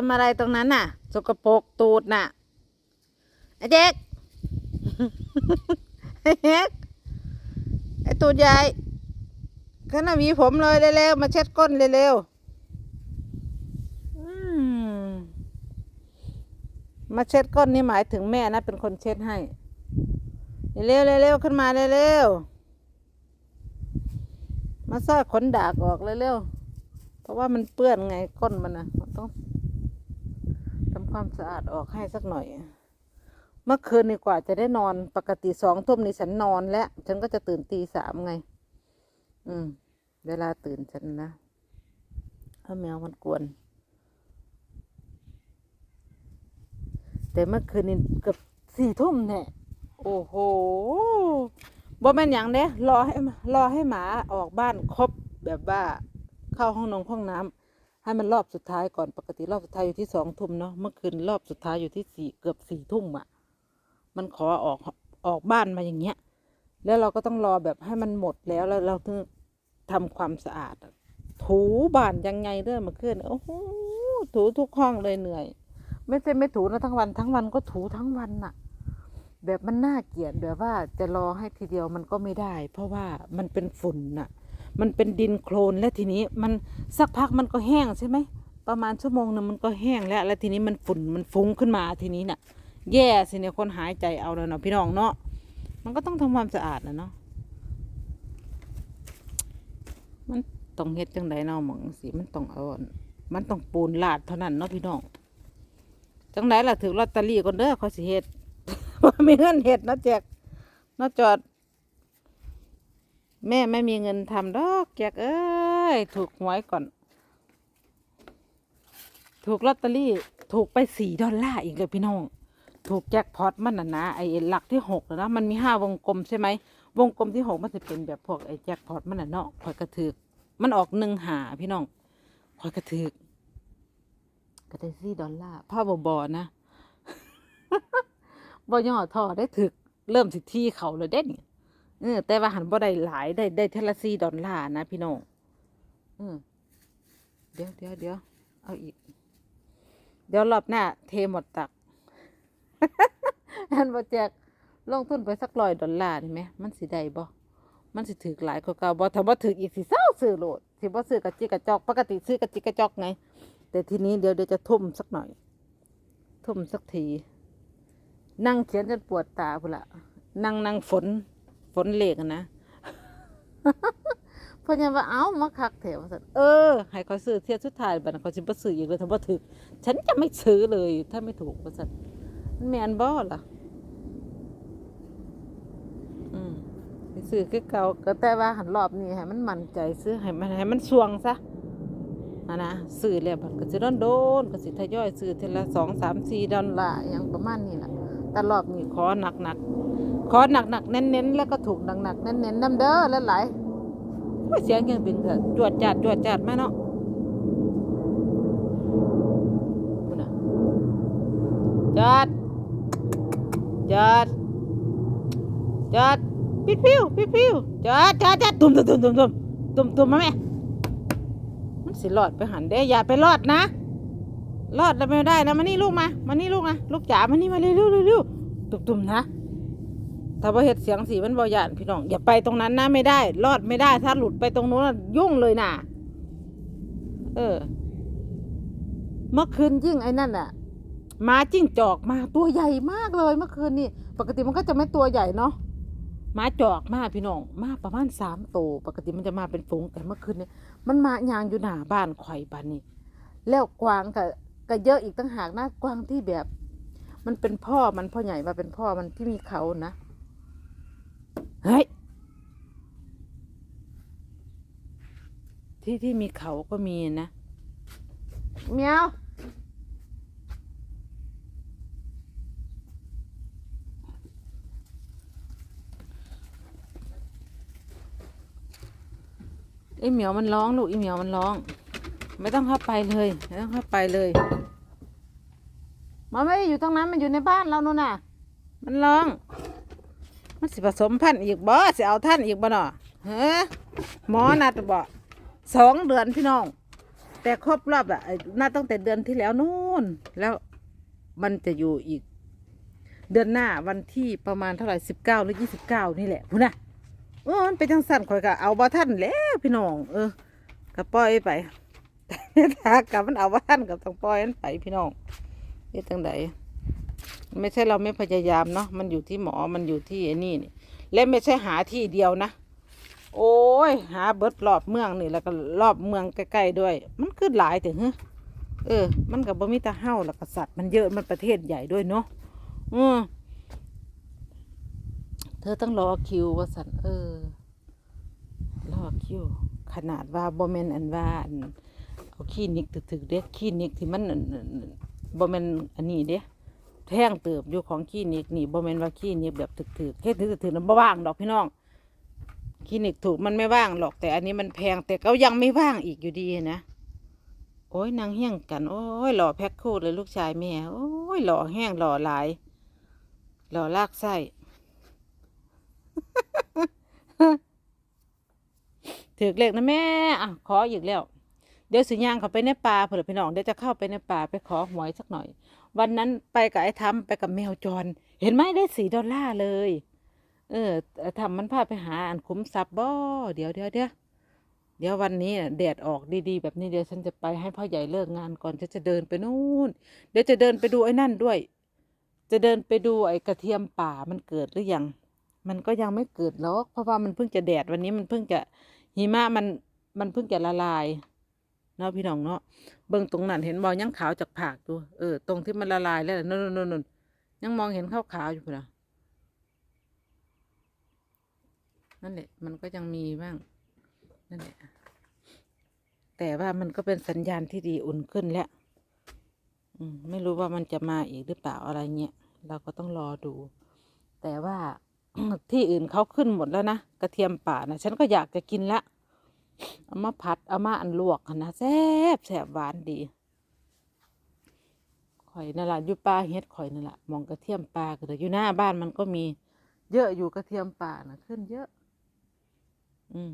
ทำอะไรตรงนั้นน่ะ สกปรกตูดน่ะไอ้เด็กไอ้เด็กไอ้ตูดใหญ่ก็น่ะหวีผมเลยเร็วๆมาเช็ดก้นเร็วๆมาเช็ดก้นนี่หมายถึงแม่นะ เป็นคนเช็ดให้ เร็วๆเร็วๆขึ้นมาเร็วๆมาซ่อยขนดากออกเร็วๆเพราะว่ามันเปื้อนไงก้นมันนะมันต้อง ความสะอาดออกให้สักหน่อย เมื่อคืนนี่กว่าจะได้นอนปกติสองทุ่มนี่ฉันนอนแล้ว ฉันก็จะตื่นตีสามไง อืม เวลาตื่นฉันนะถ้าแมวมันกวน แต่เมื่อคืนนี่เกือบสี่ทุ่มเนี่ยโอ้โหบ่แม่นอย่างเด้รอให้รอให้หมาออกบ้านครบแบบว่าเข้าห้องนงห้องน้ำ ให้มันรอบสุดท้ายก่อนปกติรอบสุดท้ายอยู่ที่สองทุ่มเนาะเมื่อคืนรอบสุดท้ายอยู่ที่สี่เกือบสี่ทุ่มอะ มันขอออกออกบ้านมาอย่างเงี้ย แล้วเราก็ต้องรอแบบให้มันหมดแล้วแล้วเราถึงทำความสะอาด ถูบ้านยังไงเรื่องเมื่อคืนโอ้โหถูทุกห้องเลยเหนื่อย ไม่ใช่ไม่ถูนะทั้งวันทั้งวันก็ถูทั้งวันน่ะ แบบมันน่าเกลียดแบบว่าจะรอให้ทีเดียวมันก็ไม่ได้ เพราะว่ามันเป็นฝุ่นน่ะ มันเป็นดินโคลนและทีนี้มันสักพักมันก็แห้งใช่ไหมประมาณชั่วโมงหนึงมันก็แห้งแล้ว แล้วทีนี้มันฝุ่นมันฟุ้งขึ้นมาทีนี้น่ะ แย่สิเนี่ยคนหายใจเอาแล้วเนาะพี่น้องเนาะมันก็ต้องทำความสะอาดนะเนาะมันต้องเฮ็ดจังไดเนาะหมองสิมันต้องเอา มันต้องปูนลาดเท่านั้นเนาะพี่น้องจังไดล่ะถือลอตเตอรี่ก่อนเด้อเขาสิเฮ็ดว่ามีเงินเฮ็ดนะแจกนะจอด แม่ไม่มีเงินทำดอกแจกเอ้ย ถูกหวยก่อน ถูกลอตเตอรี่ถูกไปสี่ดอลลาร์อีกเลยพี่น้อง ถูกแจ็คพอตมันนะนะไอ้หลักที่หกนะนะมันมีห้าวงกลมใช่ไหมวงกลมที่หกมันจะเป็นแบบพวกไอ้แจ็คพอตมันนะเนาะคอยกระถือมันออกหนึ่งหาพี่น้องคอยกระถือก็ได้สี่ดอลลาร์ผ้าบอบอนะบ่ย่อท่อได้ถึกเริ่มสิที่เขาเลยเด้น เออแต่ว่าหันบ่ได้หลายได้ได้เทละสี่ดอลลาร์นะพี่น้องเออเดี๋ยวเดี๋ยวเดี๋ยวเอาอีก เดี๋ยวรอบหน้า เทหมดตักอันบ่แจกลงทุนไปสักร้อยดอลลาร์นี่ไหมมันสิได้บ่มันสิถือหลายกว่าเก่าบ่ถ้าบ่ถืออีกสิเศร้าซื้อโลดสิบ่ซื้อกระจิกกระจอกปกติซื้อกระจิกกระจอกไง แต่ทีนี้เดี๋ยวเดี๋ยวจะทุ่มสักหน่อย ทุ่มสักที นั่งเขียนจนปวดตาพุ่นละนั่งนั่งฝน ฝนเหล็กอะนะเพราะยังว่าเอ้ามาคักแถวสันเออให้เขาซื้อเทียบสุดท้ายบัดนนเขาสิบ่ซื้ออีกเลยถ้าบ่ถูกฉันจะไม่ซื้อเลย ถ้าไม่ถูกว่าสันมันแม่นบ่ล่ะ อืมไปซื้อคือเก่าก็แต่ว่าหันรอบนี้ให้มันมั่นใจซื้อให้มันให้มันสวงซะอะนะซื้อแล้วบัดก็สิโดนโดนๆก็สิทยอยซื้อทีละสองสามสี่ดอลลาร์อหย่างประมาณนี้ล่ะแต่รอบนี้ขอหนักหนักๆ ขอหนักหนักเน้นเน้นแล้วก็ถูกหนักหนักเน้นเน้นน้ำเด้อแล้วไหลายโอ้ยเสียงยังเป็นเถอะจวดจัดจวดจัดแม่เนาะจัดจัดจัดปิดพิวปิดพิวจัดจัดจัดตุ่มตุ่มตุ่มตุ่มตุ่มตุ่มตุ่มมาแม่มันสิรอดไปหันเด้อย่าไปรอดนะรอดแล้วไม่ได้นะมานี่ลูกมามานี่ลูกนะลูกจ๋ามานี่มาเร็วเร็วเร็วเร็วตุ่มตุ่มนะ ถ้าว่าเห็ดเสียงสีมันบอยานพี่น้องอย่าไปตรงนั้นนะไม่ได้ รอดไม่ได้ ถ้าหลุดไปตรงนู้นยุ่งเลยน่ะ เออ เมื่อคืนยิ่งไอ้นั่นน่ะมาจิ้งจอกมาตัวใหญ่มากเลยเมื่อคืนนี่ปกติมันก็จะไม่ตัวใหญ่เนาะมาจอกมาพี่น้องมาประมาณสามตัวปกติมันจะมาเป็นฝูงแต่เมื่อคืนนี่มันมายางอยู่หน้าบ้านข่อยบ้านนี่แล้วกวางก็ก็เยอะอีกตั้งหากนะกวางที่แบบ มันเป็นพ่อมันพ่อใหญ่มาเป็นพ่อมันที่มีเขานะ เฮ้ย ที่ที่มีเขาก็มีนะเมียวไอเหมียวมันร้องลูกไอเหมียวมันร้อง ไม่ต้องเข้าไปเลย ไม่ต้องเข้าไปเลย มันไม่ได้อยู่ตรงนั้นมันอยู่ในบ้านเรานู่นน่ะ มันร้อง มันสิผสมพันธุ์อีกบ่สิเอาท่านอีกบ่เนาะเฮ้หมอนัดบ่สองเดือนพี่น้อง แต่ครบรอบอะน่าตั้งแต่เดือนที่แล้วนู่น แล้วมันจะอยู่อีก เดือนหน้าวันที่ประมาณเท่าไหร่สิบเก้าหรือยี่สิบเก้านี่แหละพุ่นะเออมันเป็นจังสั่นข่อยก็เอาบ่ท่านแล้วพี่น้อง เออก็ปล่อยไปแต่ถ้ากับมันเอาบ่ท่านกับต้องปล่อยมันไปพี่น้องนี่จังได ไม่ใช่เราไม่พยายามเนาะมันอยู่ที่หมอมันอยู่ที่ไอ้นี่นี่ และไม่ใช่หาที่เดียวนะ โอ้ย หาเบิดรอบเมืองนี่แล้วก็รอบเมืองใกล้ๆด้วย มันคือหลายถึงฮะเออ มันกับบ่มีตาเฮ้าแล้วก็สัตว์มันเยอะมันประเทศใหญ่ด้วยเนาะอือเธอต้องรอคิวว่าสันเออรอคิวขนาดว่าบ่แมนอันว่าเอาคลินิกถึกๆเด้คลินิกที่มันอันอันอันบ่แมนอันนี้เด้ แท่งเติบอยู่ของคลินิกนี่บ่แม่นว่าคลินิกแบบถึกๆเฮ็ดถึกๆนั้นบ่ว่างดอกพี่น้องคลินิกถูกมันไม่ว่างหรอกแต่อันนี้มันแพงแต่ก็ยังไม่ว่างอีกอยู่ดีนะโอ้ยนางเฮี้งกัน โอ้ยหล่อแพ็คคู่เลยลูกชายแม่โอ้ยหล่อแห้งหล่อหลายหล่อลากไส้ถือเลขนะแม่อะขออีกแล้ว ดี๋ยวสิย่างเขาไปในป่าเผื่อพี่น้องเดี๋ยวจะเข้าไปในป่าไปขอหวยสักหน่อย วันนั้นไปกับไอ้ทำไปกับแมวจร เห็นไหมได้สี่ดอลลาร์เลย เออทำมันพาไปหาอันคุ้มทรัพย์บ่เดี๋ยวเดี๋ยวเดี๋ยวเดี๋ยววันนี้น่ะแดดออกดีๆ แบบนี้เดี๋ยวฉันจะไปให้พ่อใหญ่เลิกงานก่อนฉันจะเดินไปนู่น เดี๋ยวจะเดินไปดูไอ้นั่นด้วย จะเดินไปดูไอ้กระเทียมป่ามันเกิดหรือยัง มันก็ยังไม่เกิดหรอกเพราะว่ามันเพิ่งจะแดดวันนี้มันเพิ่งจะหิมะมันมันเพิ่งจะละลาย เนาะพี่น้องเนาะเบิ่งตรงนั้นเห็นบอยังขาวจากผากตัวเออตรงที่มันละลายแล้วนนนั่นนยังมองเห็นขาวขาวอยู่พุ่นะนั่นแหละมันก็ยังมีบ้างนั่นแหละแต่ว่ามันก็เป็นสัญญาณที่ดีอุ่นขึ้นแล้วไม่รู้ว่ามันจะมาอีกหรือเปล่าอะไรเงี้ยเราก็ต้องรอดู แต่ว่าที่อื่นเขาขึ้นหมดแล้วนะกระเทียมป่านะฉันก็อยากจะกินละ เอามาผัดเอามาอันลวกนะแซ่บแซ่บหวานดีข่อยนั่นแหละอยู่ป่าเฮ็ดข่อยนั่นแหละมองกระเทียมป่าก็เลยอยู่หน้าบ้านมันก็มี เยอะอยู่กระเทียมป่านะขึ้นเยอะ อืม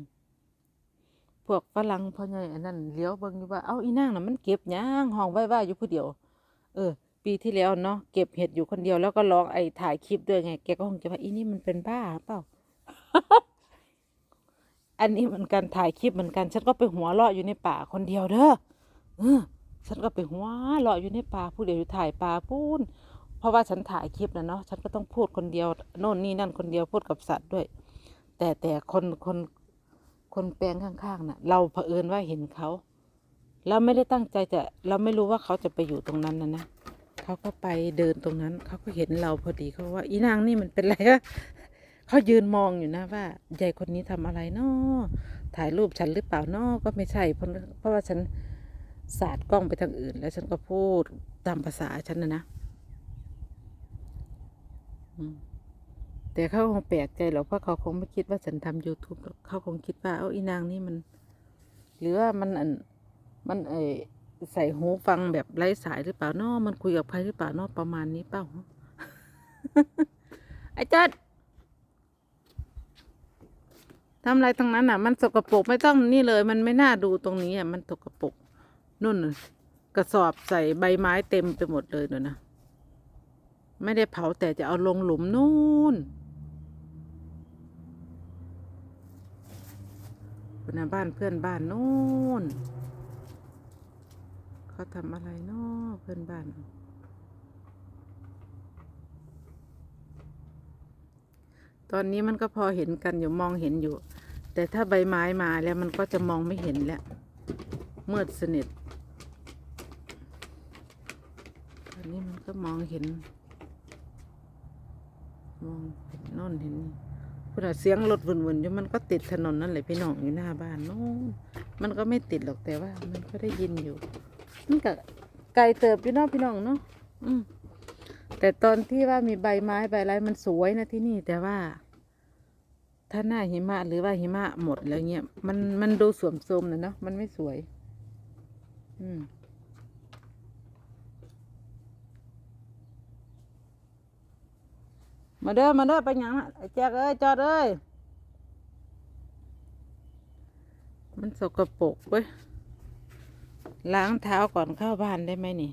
พวกฝรั่งพ่อใหญ่อันนั้นเลี้ยวเบิ่งอยู่ว่า เอ้าอีนางน่ะมันเก็บหยังห้องไว้ว่าอยู่ผู้เดียว เออ ปีที่แล้วเนาะเก็บเห็ดอยู่คนเดียวแล้วก็ลองไอ้ถ่ายคลิปด้วยไง แกก็คงจะว่าอีนี่มันเป็นบ้าเปล่า อันนี้เหมือนกันถ่ายคลิปเหมือนกัน ฉันก็ไปหัวเราะอยู่ในป่าคนเดียวเด้อเออฉันก็ไปหัวเราะอยู่ในป่าผู้เดียวอยู่ถ่ายป่าพูนเพราะว่าฉันถ่ายคลิปนะเนาะฉันก็ต้องพูดคนเดียวโน่นนี่นั่นคนเดียวพูดกับสัตว์ด้วย แต่แต่คนคนคนแปลงข้างๆน่ะ เราเผอิญว่าเห็นเขาเราไม่ได้ตั้งใจจะเราไม่รู้ว่าเขาจะไปอยู่ตรงนั้นนะนะเขาก็ไปเดินตรงนั้น เขาก็เห็นเราพอดีเขาว่า อีนางนี่มันเป็นไรวะ เขายืนมองอยู่นะว่ายายคนนี้ทำอะไรนาะถ่ายรูปฉันหรือเปล่านาะก็ไม่ใช่เพราะเพราะว่าฉันสาดกล้องไปทางอื่น แล้วฉันก็พูดตามภาษาฉันนะนะแต่เขาคงแปลกใจหรอกเพราะเขาคงไม่คิดว่าฉันทำ YouTube เขาคงคิดว่า เอ้าอีนางนี่มัน หรือว่ามันอันมันเอใส่หูฟังแบบไร้สายหรือเปล่านาะมันคุยกับใครหรือเปล่านาะประมาณนี้เปล่าไอ้จัด ทำอะไรตรงนั้นอะ มันสกปรกไม่ต้องนี่เลย มันไม่น่าดูตรงนี้อะมันสกปรกนู่นน่ะกระสอบใส่ใบไม้เต็มไปหมดเลยเนอะนะไม่ได้เผาแต่จะเอาลงหลุมนู่นคนบ้านเพื่อนบ้านนู่นเขาทำอะไรเนาะเพื่อนบ้าน ตอนนี้มันก็พอเห็นกันอยู่มองเห็นอยู่ แต่ถ้าใบไม้มาแล้วมันก็จะมองไม่เห็นแล้วมืดสนิทตอนนี้มันก็มองเห็น มองเห็นน่นเห็นนี่พูดเสียงรถวนๆอยู่มันก็ติดถนนนั่นแหละพี่น้องอยู่หน้าบ้านโน่นมันก็ไม่ติดหรอกแต่ว่า มันก็ได้ยินอยู่มันก็ไกลเติบอยู่นาะพี่น้องเนาะอืม แต่ตอนที่ว่ามีใบไม้ใบอะไรมันสวยนะที่นี่แต่ว่า ถ้าหน้าหิมะหรือว่าหิมะหมดแล้วเงี้ยมันมันดูสวมโทมนะเนาะมันไม่สวย อืมมาเด้อมาเด้อไปหยังน่ะไอ้แจกเอ้ยจอดเอ้ยมันสกปรกเว้ยล้างเท้าก่อนเข้าบ้านได้ไหมนี่